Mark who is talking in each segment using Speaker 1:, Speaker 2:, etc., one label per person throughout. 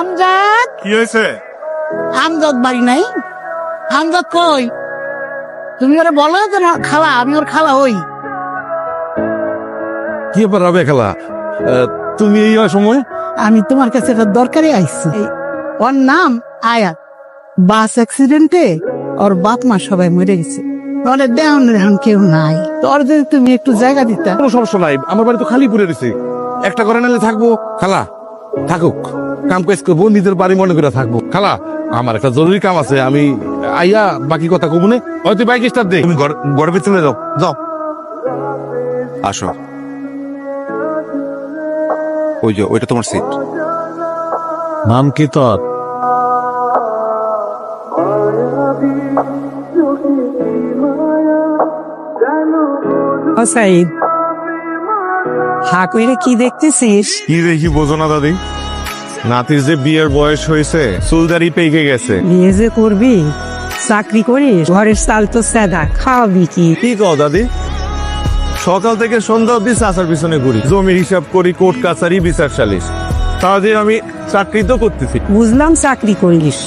Speaker 1: আমজাদ
Speaker 2: কি হয়েছে?
Speaker 1: আমজাদ বাড়ি নাই। আমজাদ কই? তুমি ওরা বলো যে খালা আমি ওর খালা হই।
Speaker 2: কি ব্যাপার হবে খেলা? তুমি এই সময়?
Speaker 1: আমি তোমার কাছে একটা দরকারে আইছি। ওর নাম আয়াত বাস অ্যাক্সিডেন্টে ওর বাপ মা সবাই মরে গেছে। ওরে দেওয়ান কেউ নাই। তোর যদি তুমি একটু জায়গা দিতা।
Speaker 2: কোনো সমস্যা নাই আমার বাড়ি তো খালি পড়ে রয়েছে। একটা করে নিলে থাকব খালা। থাকুক কাম কাজ করব নিজের বাড়ি মনে করে থাকব। খালা আমার একটা জরুরি কাম আছে আমি আইয়া বাকি কথা কব না। হয়তো বাইক স্টার্ট দে। তুমি গড়ে পেছনে যাও। যাও।
Speaker 3: আসো। ওই যে ওইটা তোমার সিট
Speaker 2: নাম কি তোর?
Speaker 4: সাইদ। হা কইরে কি দেখতেছিস?
Speaker 2: কি দেখি বোঝো না দাদি? নাতির যে বিয়ের বয়স হয়েছে চুলদারি পেকে গেছে।
Speaker 4: বিয়ে যে করবি? চাকরি করিস? ঘরের চাল তো সাদা খাওয়াবি কি?
Speaker 2: কি কও দাদি? সকাল থেকে সন্ধ্যা অব্দি চাষার পিছনে ঘুরি। জমির হিসাব করি কোর্ট কাছারি বিচার সালিশ। তাহলে আমি চাকরি তো করতেছি।
Speaker 4: বুঝলাম চাকরি করিস।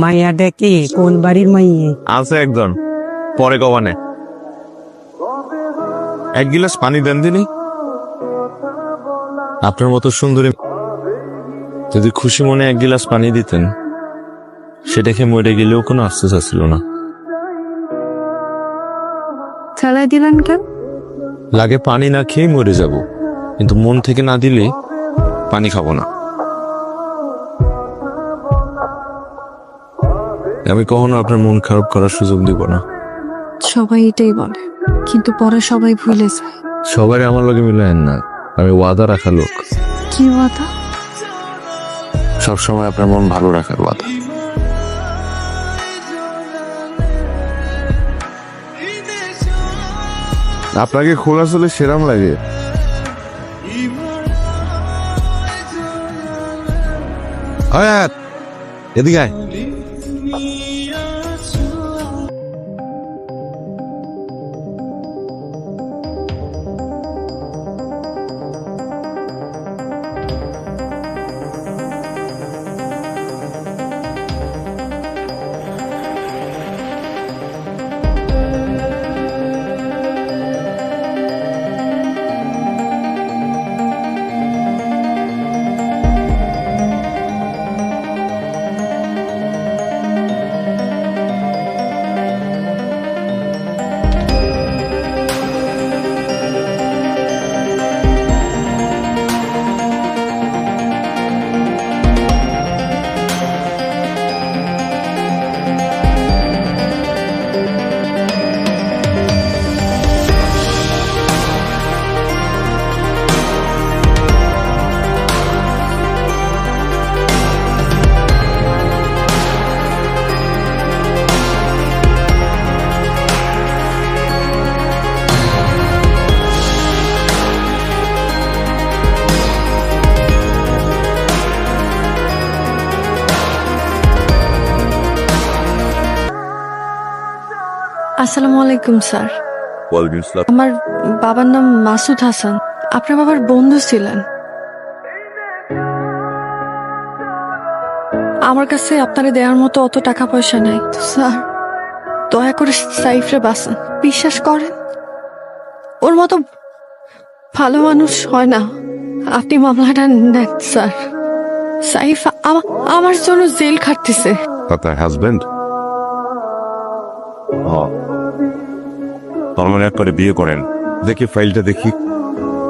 Speaker 4: মাইয়া ডেকে কোন বাড়ির মাইয়ে?
Speaker 2: আছে একজন পরে কবানে। এক গিলাস পানি দেন দিনি। আপনার মতো সুন্দরী যদি খুশি মনে এক গিলাস পানি দিতেন সেটা খেয়ে মরে গেলেও কোনো আফসোস আসছিল না।
Speaker 5: চালাই দিলেন কেন?
Speaker 2: লাগে পানি না খেয়ে মরে যাব কিন্তু মন থেকে না দিলে পানি খাব না। আমি কখনো আপনার মন খারাপ করার সুযোগ দিব না।
Speaker 5: সবাই এটাই বলে কিন্তু পরে সবাই ভুলে যায়।
Speaker 2: সবাই আমার লগে মিলায়েন না। আমি ওয়াদা রাখা লোক।
Speaker 5: কি কথা
Speaker 2: সবসময় আপনার মন ভালো রাখার ওয়াদা। আপনাকে খোলা চলে সেরাম লাগে। আয়াত এদিকে আয়।
Speaker 5: আসসালামু আলাইকুম স্যার।
Speaker 2: ওয়ালাইকুম আসসালাম।
Speaker 5: আমার বাবার নাম মাসুদ হাসান। আপনার বাবার বন্ধু ছিলেন। আমার কাছে আপনারে দেওয়ার মতো অত টাকা পয়সা নাই। তো স্যার দয়া করে সাইফরে বাঁচান। বিশ্বাস করেন? ওর মতো ভালো মানুষ হয় না। আপনি মামলাটা নেন স্যার। সাইফ আমার জন্য জেল খাটতেছে।
Speaker 3: হাজবেন্ড তার মানে একবারে বিয়ে করেন। দেখি ফাইলটা দেখি।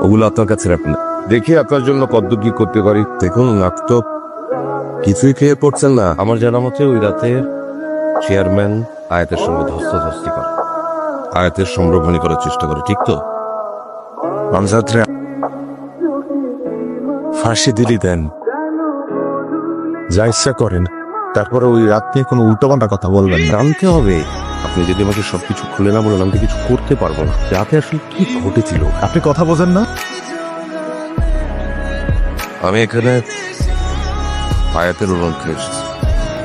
Speaker 3: ওগুলো আপনার কাছে রাখুন। দেখি আপনার জন্য কত কি করতে পারি। দেখুন তো কিছুই খেয়ে পড়ছেন না। আমার জানা মতে ওই রাতে চেয়ারম্যান আয়াতের সঙ্গে ধস্তাধস্তি করে। আয়াতের সম্ভ্রমণী করার চেষ্টা করে, ঠিক তো? আমজাদরে ফাঁসি দিলি দেন। যা ইচ্ছা করেন, তারপরে ওই রাত নিয়ে কোনো উল্টোপাল্টা কথা বলবেন। জানতে হবে। আপনি যদি আমাকে সবকিছু খুলে না বলেন আমি তো কিছু করতে পারব না। রাতে আসলে কি ঘটেছিল?
Speaker 2: আপনি কথা বোঝেন না।
Speaker 3: আমি এখানে আয়াতের অনুরোধ খেয়েছি